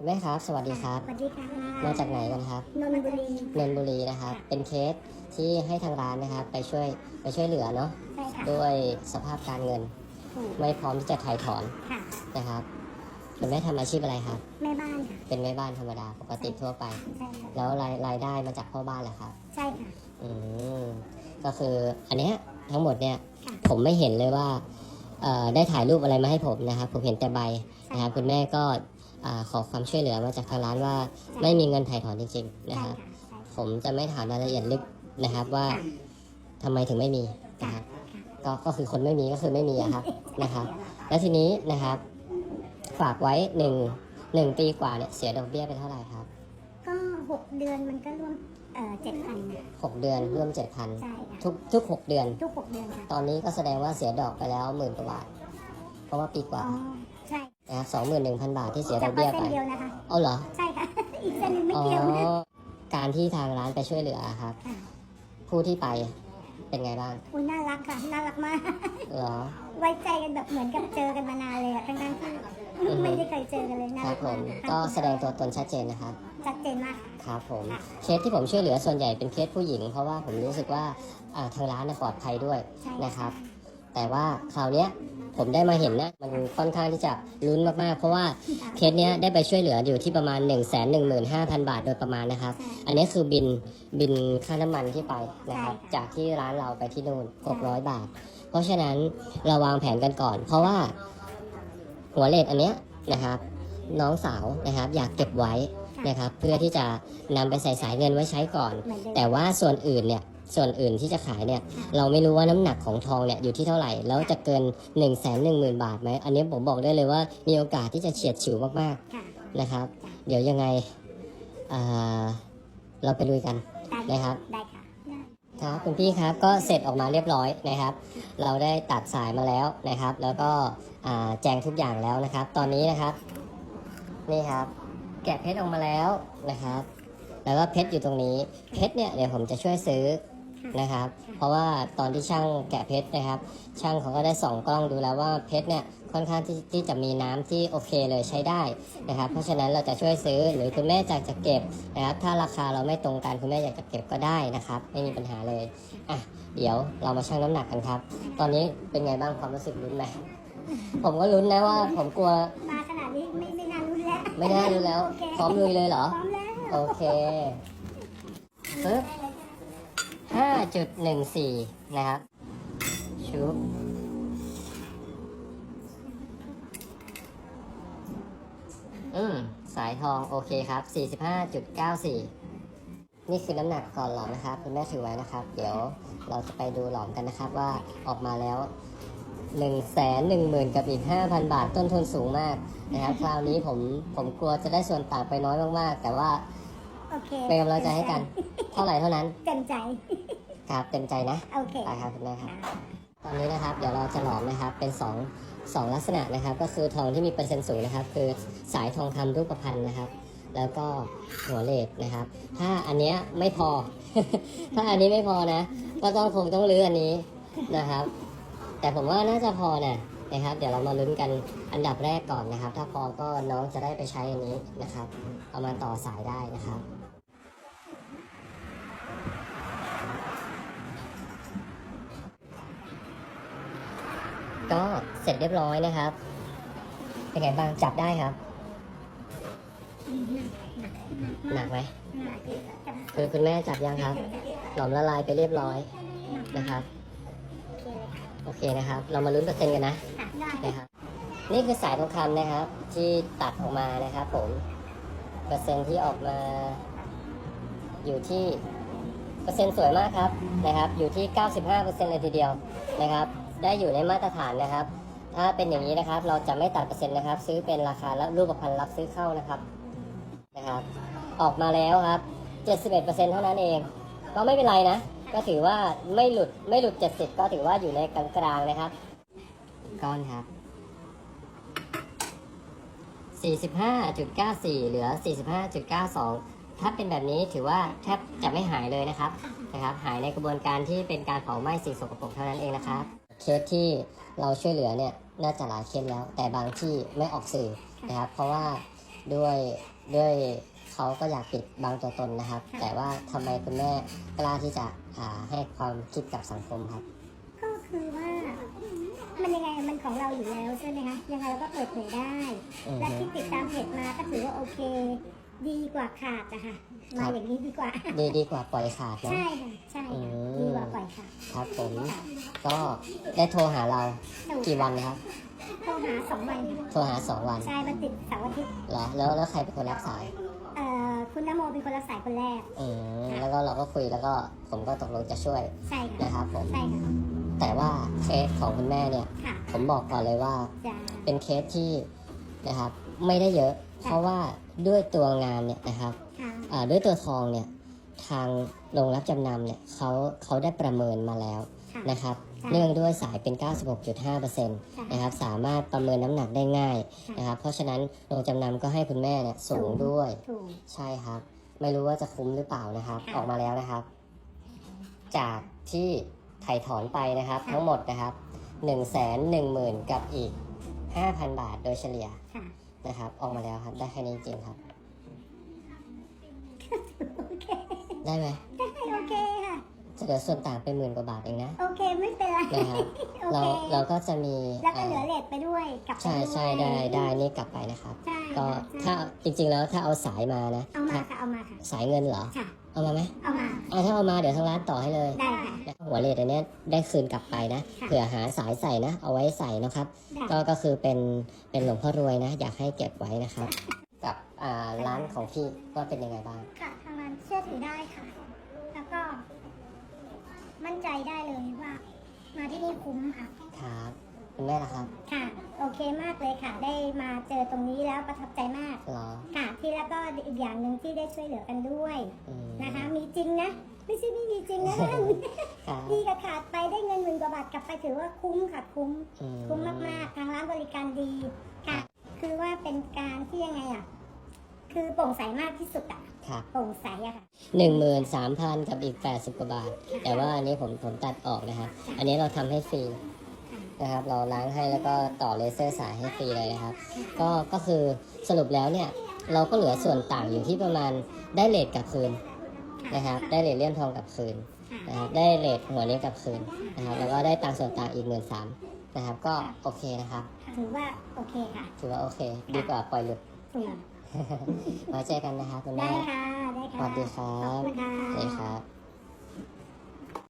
คุณแม่ครับ สวัสดีครับ สวัสดีค่ะมาจากไหนกันครับ นนทบุรีนนทบุรีนะครับ เป็นเคสที่ให้ทางร้านนะครับ ไปช่วยไปช่วยเหลือเนาะ ใช่ค่ะด้วยสภาพการเงิน ถูกไม่พร้อมที่จะถ่ายถอนค่ะ นะครับ คุณแม่ทำอาชีพอะไรครับ แม่บ้านค่ะ เป็นแม่บ้านธรรมดาปกติทั่วไป ใช่ค่ะแล้วรายรายได้มาจากพ่อบ้านเหรอครับ ใช่ค่ะ อืมก็คืออันเนี้ยทั้งหมดเนี่ยค่ะ ผมไม่เห็นเลยว่าเอ่อได้ถ่ายรูปอะไรมาให้ผมนะครับ ผมเห็นแต่ใบนะครับ คุณแม่ก็ อ่าขอความช่วยเหลือมาจากทางร้านว่าไม่มีเงินถ่ายถอนจริงๆนะใช่ครับค่ะใช่ผมจะไม่ถามรายละเอียดลึกนะครับว่าทำไมถึงไม่มีนะครับก็ก็คือคนไม่มีก็คือไม่มีอะครับนะครับ แล้วทีนี้นะครับ ฝากไว้หนึ่งหนึ่งปีกว่าเนี่ยเสียดอกเบี้ยไปเท่าไหร่ครับ ก็หกเดือนมันก็รวมเอ่อเจ็ดพันหกเดือนร่วมเจ็ดพันใช่ค่ะทุกทุกหกเดือนทุกหกเดือนค่ะตอนนี้ก็แสดงว่าเสียดอกไปแล้วหมื่นกว่าบาทเพราะว่าปีกอ๋ว่าอใช่ นะครับสองหมื่นหนึ่งพันบาทที่เสียดจัอบกมาเบี้ยเส้ไปนเดียวนะคะเอาเหรอ ใช่ค่ะ อีกเส้นหนึงไม่อ๋อเกี่ยวนะการที่ทางร้านไปช่วยเหลือครับค่ะผู้ที่ไปเป็นไงบ้างอุ้ยน่ารักค่ะ น่ารักมาก เหรอ ไว้ใจกันแบบเหมือนกับเจอกันมานานเลยอะทั้งทั้งๆที่อือฮึไม่ได้เคยเจอกันเลยน่าครัรับกผมากก็แสดงตัวตนชัดเจนนะครับ ชัดเจนมากค่ะครับผมค่ะเคสที่ผมช่วยเหลือส่วนใหญ่เป็นเคสผู้หญิง เพราะว่าผมรู้สึกว่าอ่าทางร้านน่ะปลอดภัยด้วยใช่นะครับ แต่ว่าคราวเนี้ยผมได้มาเห็นนะมันค่อนข้างที่จะลุ้นมากๆ เพราะว่าเคสเนี้ยได้ไปช่วยเหลืออยู่ที่ประมาณ 1 1 5 0 0 0 บาทโดยประมาณนะครับ อันนี้คือบินบินค่าน้ำมันที่ไปนะครับจากที่ร้านเราไปที่นู่น600 บาท เพราะฉะนั้นเราวางแผนกันก่อน เพราะว่าหัวเลทอันเนี้ยนะครับ น้องสาวนะครับ อยากเก็บไว้นะครับ เพื่อที่จะนำไปใส่สายเงินไว้ใช้ก่อน แต่ว่าส่วนอื่นเนี่ย ส่วนอื่นที่จะขายเนี่ยเราไม่รู้ว่าน้ำหนักของทองเนี่ยอยู่ที่เท่าไหร่ แล้วจะเกิน1นึ่งแสนหนึ่งหมื่นบาทไหมอันนี้ผมบอกได้เลยว่ามีโอกาสที่จะเฉียดฉิวมากค่ะๆนะครับ เดี๋ยวยังไงอ่าเราไปลุยกันได้นะครับได้ค่ะได้ครับคุณพี่ครับก็เสร็จออกมาเรียบร้อยนะครับ เราได้ตัดสายมาแล้วนะครับ แล้วก็อ่าแจงทุกอย่างแล้วนะครับ ตอนนี้นะครับนี่ครับ แกะเพชรออกมาแล้วนะครับ แล้วก็เพชรอยู่ตรงนี้เพชรเนี่ยเดี๋ยวผมจะช่วยซื้อ นะครับ เพราะว่าตอนที่ช่างแกะเพชรนะครับ ช่างเขาก็ได้ส่องกล้องดูแล้วว่าเพชรเนี่ยค่อนข้างที่ที่จะมีน้ำที่โอเคเลยใช้ได้นะครับ เพราะฉะนั้นเราจะช่วยซื้อหรือคุณแม่อยากจะเก็บนะครับ ถ้าราคาเราไม่ตรงกันคุณแม่อยากจะเก็บก็ได้นะครับ ไม่มีปัญหาเลยอะเดี๋ยวเรามาชั่งน้ำหนักกันครับ ตอนนี้เป็นไงบ้างความรู้สึกลุ้นไหมผมก็ลุ้นนะว่า ผมกลัวมาขนาดนี้ไม่ไม่นานรุนแล้ว ไม่น่ารู้แล้วโเคพร้อมลุยเลยเหรอพร้อมแล้วโอเคปึ๊บ ห้าจุดหนึ่งสี่นะครับ ชุบอืม สายทองโอเคครับสี่สิบห้าจุดเก้าสี่นี่คือน้ำหนักก่อนหลอมนะครับ คุณแม่ถือไว้นะครับ เดี๋ยวเราจะไปดูหลอมกันนะครับว่าออกมาแล้วหนึ่งแสนหนึ่งหมื่นกับอีกห้าพันบาทต้นทุนสูงมากนะครับ คราวนี้ผมผมกลัวจะได้ส่วนต่างไปน้อยมากๆ แต่ว่า โอเคเป็นกำลังใจให้กัน เท่าไหร่เท่านั้น เต็มใจ ครับเต็มใจนะโอเค ไปครับคุณแม่ครับ ตอนนี้นะครับเดี๋ยวเราจะหลอมนะครับเป็นสองสองลักษณะนะครับ ก็คือทองที่มีเปอร์เซ็นต์สูงนะครับ คือสายทองคำรูปพรรณนะครับ แล้วก็หัวเลดนะครับ ถ้าอันเนี้ยไม่พอ ถ้าอันนี้ไม่พอนะ ก็ต้องคงต้องรื้ออันนี้นะครับ แต่ผมว่าน่าจะพอนะนะครับ เดี๋ยวเรามาลุ้นกันอันดับแรกก่อนนะครับ ถ้าพอก็น้องจะได้ไปใช้อันนี้นะครับ เอามาต่อสายได้นะครับ ก็เสร็จเรียบร้อยนะครับ เป็นไงบ้างจับได้ครับ หนักไหมคือคุณแม่จับยังครับ หลอมละลายไปเรียบร้อยนะครับ โอเคนะครับ เรามาลุ้นเปอร์เซ็นต์กันนะนะครับ นี่คือสายทองคำนะครับ ที่ตัดออกมานะครับ ผมเปอร์เซ็นต์ที่ออกมา อยู่ที่เปอร์เซ็นต์สวยมากครับนะครับ อยู่ที่ 95%เลยทีเดียวนะครับ ได้อยู่ในมาตรฐานนะครับ ถ้าเป็นอย่างนี้นะครับ เราจะไม่ตัดเปอร์เซ็นต์นะครับ ซื้อเป็นราคาและรูปพรรณรับซื้อเข้านะครับนะครับ ออกมาแล้วครับ 71%เท่านั้นเอง ก็ไม่เป็นไรนะ ก็ถือว่าไม่หลุดไม่หลุด 70 ก็ถือว่าอยู่ในกลางๆนะครับ ก้อนครับ45.94 เหลือ 45.92 ถ้าเป็นแบบนี้ถือว่าแทบจะไม่หายเลยนะครับ นะครับ หายในกระบวนการที่เป็นการเผาไหม้สิ่งสกปรกเท่านั้นเองนะครับ เคสที่เราช่วยเหลือเนี่ยน่าจะหลายเคสแล้ว แต่บางที่ไม่ออกสื่อนะครับ เพราะว่าด้วยด้วยเขาก็อยากปิดบางตัวตนนะครับค่ะแต่ว่าทำไมคุณแม่กล้าที่จะอ่าให้ความคิดกับสังคมครับ ก็คือว่ามันยังไงมันของเราอยู่แล้วใช่ไหมคะยังไงเราก็เปิดเผยได้อือและฮึที่ติดตามเพจมาก็ถือว่าโอเค ดีกว่าขาดอะค่ะมาอย่างนี้ดีกว่า ดีดีกว่าปล่อยขาดนะใช่ค่ะใช่อืค่ะมดีกว่าปล่อยขาดครับผมค่ะก็ได้โทรหาเราถูกกี่วันนะครับ โทรหาสองวันโทรหาสองวันใช่มันติดเสาร์อาทิตย์เหรอแล้วแล้วใครเป็นคนรับสายเอ่อคุณนโมเป็นคนรับสายคนแรกอืมแล้วก็เราก็คุยแล้วก็ผมก็ตกลงจะช่วยใช่ค่ะนะครับผมใช่ค่ะแต่ว่าเคสของคุณแม่เนี่ย ค่ะผมบอกก่อนเลยว่า จะ เป็นเคสที่นะครับไม่ได้เยอะ เพราะว่า ด้วยตัวงานเนี่ยนะครับค่ะอ่าด้วยตัวทองเนี่ยทางโรงรับจำนำเนี่ยเขาเขาได้ประเมินมาแล้วค่ะนะครับค่ะเนื่องด้วยสายเป็น 96.5%นะครับสามารถประเมินน้ำหนักได้ง่ายนะครับเพราะฉะนั้นโรงจำนำก็ให้คุณแม่เนี่ยสูงด้วยถูกใช่ครับ ไม่รู้ว่าจะคุ้มหรือเปล่านะครับค่ะออกมาแล้วนะครับ จากที่ไถ่ถอนไปนะครับค่ะทั้งหมดนะครับ1นึ่งแสนหนึ่งหมื่นกับอีก 5,000 บาทโดยเฉลี่ยค่ะ นะครับ ออกมาแล้วครับ ได้แค่นี้จริงครับ โอเค ได้ไหมได้โอเคค่ะ จะเหลือส่วนต่างเป็นหมื่นกว่าบาทเองนะ โอเคไม่เป็นไร นะครับ โอเราเค เราก็จะมีแล้วก็เหลืออ่าเลทไปด้วยกลับไปใช่ใช่ด้วยได้ได้นี่กลับไปนะครับ ใช่ก็ค่ะถ้าจริง ๆ แล้วถ้าเอาสายมานะเอามาค่ะ เอามาค่ะ สายเงินเหรอ ค่ะ เอามาไหมเอามาเอาถ้าเอามาเดี๋ยวทางร้านต่อให้เลย ได้ค่ะแล้ว หัวเลดอันเนี้ยได้คืนกลับไปนะค่ะ เผื่อหาสายใส่นะ เอาไว้ใส่นะครับ ได้ก็ก็คือเป็นเป็นหลวงพ่อรวยนะ อยากให้เก็บไว้นะครับ กับอ่าร้านของพี่ก็เป็นยังไงบ้าง ค่ะทางร้านเชื่อถือได้ค่ะ แล้วก็ มั่นใจได้เลยว่า มาที่นี่คุ้มค่ะ ครับคุณแม่ล่ะครับค่ะ โอเคมากเลยค่ะ ได้มาเจอตรงนี้แล้วประทับใจมาก เหรอค่ะ ที่แล้วก็อีกอย่างหนึ่งที่ได้ช่วยเหลือกันด้วยอืมนะคะ มีจริงนะ ไม่ใช่ไม่มีจริงนะนั่นครับดีกับขาดไปได้เงินหมื่นกว่าบาทกลับไปถือว่าคุ้มค่ะคุ้ม อืคุ้มมากๆ ทางร้านบริการดีค่ะ คือว่าเป็นการที่ยังไงอะ คือโปร่งใสมากที่สุดอะครับโปร่งใสอะค่ะ หนึ่งหมื่นสามพันกับอีกแปดสิบกว่าบาท แต่ว่าอันนี้ผมผมตัดออกนะครับ อันนี้เราทำให้ฟรีนะครับ เราล้างให้แล้วก็ต่อเลเซอร์สายให้ฟรีเลยนะครับ ก็ก็คือสรุปแล้วเนี่ย เราก็เหลือส่วนต่างอยู่ที่ประมาณได้เลทกลับคืน นะครับ ได้เลทเลี่ยมทองกลับคืนนะครับ ได้เลทหัวนี้กลับคืนนะครับ แล้วก็ได้ตังค์ส่วนต่างอีกหมื่นสามนะครับ ก็โอเคนะครับ ถือว่าโอเคค่ะ ถือว่าโอเค ดีกว่าปล่อยหลุดอืมไว้เจอกันนะครับคุณได้แม่ค่ะ ได้สค่ะวัสดีครัขอบบคุณค่ะสวัสดีครับ